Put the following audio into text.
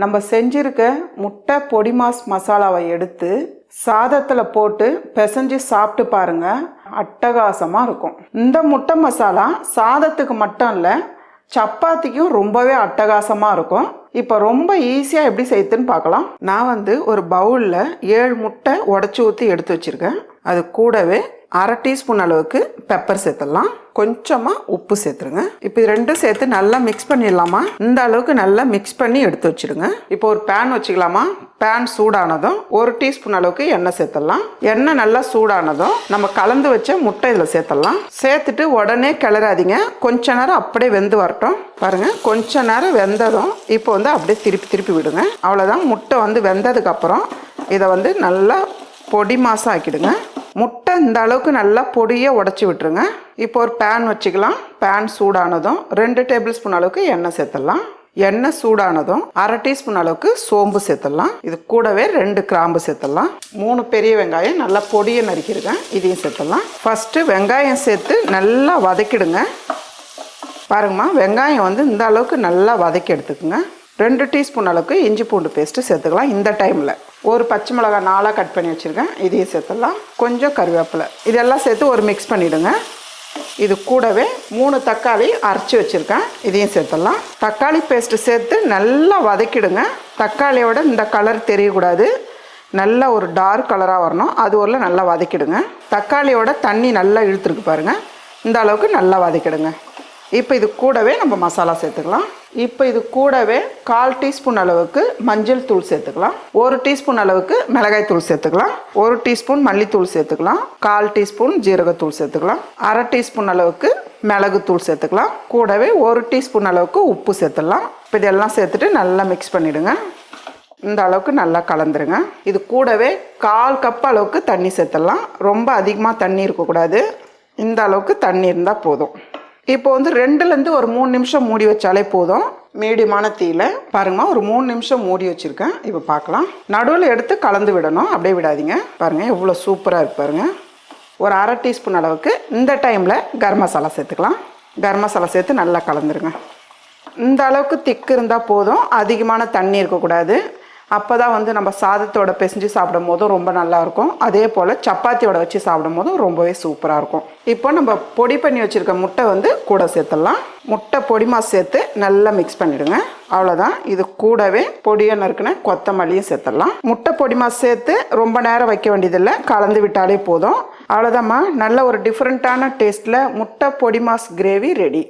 நம்ம செஞ்சிருக்க முட்டை பொடி மாஸ் மசாலாவை எடுத்து சாதத்தில் போட்டு பிசைஞ்சு சாப்பிட்டு பாருங்க. அட்டகாசமாக இருக்கும். இந்த முட்டை மசாலா சாதத்துக்கு மட்டும் இல்லை சப்பாத்திக்கும் ரொம்பவே அட்டகாசமாக இருக்கும். இப்போ ரொம்ப ஈஸியாக எப்படி செய்யுதுன்னு பார்க்கலாம் நான் வந்து ஒரு பவுலில் ஏழு முட்டை உடச்சி ஊற்றி எடுத்து வச்சுருக்கேன். அது கூடவே அரை டீஸ்பூன் அளவுக்கு பெப்பர் சேர்த்துடலாம். கொஞ்சமாக உப்பு சேர்த்துருங்க. இப்போ இது ரெண்டும் சேர்த்து நல்லா மிக்ஸ் பண்ணிடலாமா? இந்த அளவுக்கு நல்லா மிக்ஸ் பண்ணி எடுத்து வச்சிடுங்க. இப்போ ஒரு பேன் வச்சுக்கலாமா? பேன் சூடானதும் ஒரு டீஸ்பூன் அளவுக்கு எண்ணெய் சேர்த்துடலாம். எண்ணெய் நல்லா சூடானதும் நம்ம கலந்து வச்ச முட்டை இதில் சேர்த்துடலாம். சேர்த்துட்டு உடனே கிளறாதீங்க. கொஞ்ச நேரம் அப்படியே வெந்து வரட்டும். பாருங்க கொஞ்ச நேரம் வெந்ததும் இப்போ வந்து அப்படியே திருப்பி திருப்பி விடுங்க. அவ்வளோதான் முட்டை வந்து வெந்ததுக்கப்புறம் இதை வந்து நல்லா பொடி மாசம் ஆக்கிடுங்க. முட்டை இந்த அளவுக்கு நல்லா பொடியை உடச்சி விட்டுருங்க. இப்போ ஒரு பேன் வச்சுக்கலாம். பேன் சூடானதும் ரெண்டு டேபிள் ஸ்பூன் அளவுக்கு எண்ணெய் சேர்த்துடலாம். எண்ணெய் சூடானதும் அரை டீஸ்பூன் அளவுக்கு சோம்பு சேர்த்துடலாம். இது கூடவே ரெண்டு கிராம்பு சேர்த்துடலாம். மூணு பெரிய வெங்காயம் நல்லா பொடியை நறுக்கிருக்கேன் இதையும் சேர்த்துடலாம். ஃபஸ்ட்டு வெங்காயம் சேர்த்து நல்லா வதக்கிடுங்க. பாருங்கம்மா வெங்காயம் வந்து இந்த அளவுக்கு நல்லா வதக்கி எடுத்துக்கோங்க. ரெண்டு டீஸ்பூன் அளவுக்கு இஞ்சி பூண்டு பேஸ்ட்டு சேர்த்துக்கலாம் இந்த டைமில் ஒரு பச்சை மிளகாய் நாளாக கட் பண்ணி வச்சுருக்கேன். இதையும் சேர்த்துடலாம். கொஞ்சம் கருவேப்பிலை. இதெல்லாம் சேர்த்து ஒரு மிக்ஸ் பண்ணிவிடுங்க இது கூடவே மூணு தக்காளி அரைச்சி வச்சுருக்கேன். இதையும் சேர்த்துடலாம். தக்காளி பேஸ்ட்டு சேர்த்து நல்லா வதக்கிடுங்க. தக்காளியோட இந்த கலர் தெரியக்கூடாது. நல்ல ஒரு டார்க் கலராக வரணும். அது ஒரு நல்லா வதக்கிடுங்க. தக்காளியோட தண்ணி நல்லா இழுத்துருக்கு பாருங்கள் இந்த அளவுக்கு நல்லா வதக்கிடுங்க. இப்போ இது கூடவே நம்ம மசாலா சேர்த்துக்கலாம். இப்போ இது கூடவே கால் டீஸ்பூன் அளவுக்கு மஞ்சள் தூள் சேர்த்துக்கலாம். ஒரு டீஸ்பூன் அளவுக்கு மிளகாய் தூள் சேர்த்துக்கலாம். ஒரு டீஸ்பூன் மல்லித்தூள் சேர்த்துக்கலாம். கால் டீஸ்பூன் ஜீரகத்தூள் சேர்த்துக்கலாம். அரை டீஸ்பூன் அளவுக்கு மிளகு தூள் சேர்த்துக்கலாம். கூடவே ஒரு டீஸ்பூன் அளவுக்கு உப்பு சேர்த்துடலாம். இப்போ இதெல்லாம் சேர்த்துட்டு நல்லா மிக்ஸ் பண்ணிவிடுங்க இந்த அளவுக்கு நல்லா கலந்துருங்க. இது கூடவே கால் கப் அளவுக்கு தண்ணி சேர்த்துடலாம். ரொம்ப அதிகமாக தண்ணி இருக்கக்கூடாது. இந்த அளவுக்கு தண்ணி இருந்தால் போதும். இப்போ வந்து ரெண்டுலேருந்து ஒரு மூணு நிமிஷம் மூடி வச்சாலே போதும். மீடியமான தீயில பாருங்கம்மா ஒரு மூணு நிமிஷம் மூடி வச்சுருக்கேன். இப்போ பார்க்கலாம். நடுவில் எடுத்து கலந்து விடணும். அப்படியே விடாதீங்க. பாருங்கள் எவ்வளோ சூப்பராக இருக்கு பாருங்கள் ஒரு அரை டீஸ்பூன் அளவுக்கு இந்த டைமில் கரம் மசாலா சேர்த்துக்கலாம். கரம் மசாலா சேர்த்து நல்லா கலந்துருங்க. இந்த அளவுக்கு திக்கு இருந்தால் போதும். அதிகமான தண்ணி இருக்கக்கூடாது. அப்போ தான் வந்து நம்ம சாதத்தோட பிசைஞ்சு சாப்பிடும் போதும் ரொம்ப நல்லாயிருக்கும் அதே போல் சப்பாத்தியோட வச்சு சாப்பிடும் போதும் ரொம்பவே சூப்பராக இருக்கும். இப்போ நம்ம பொடி பண்ணி வச்சுருக்க முட்டை வந்து கூட சேர்த்துடலாம். முட்டை பொடி மாஸ் சேர்த்து நல்லா மிக்ஸ் பண்ணிவிடுங்க அவ்வளோதான் இது கூடவே பொடியை நறுக்குன கொத்தமல்லியும் சேர்த்துடலாம். முட்டை பொடி மாஸ் சேர்த்து ரொம்ப நேரம் வைக்க வேண்டியதில்லை. கலந்து விட்டாலே போதும். அவ்வளோதாம்மா நல்ல ஒரு டிஃப்ரெண்ட்டான டேஸ்ட்டில் முட்டை பொடி மாஸ் கிரேவி ரெடி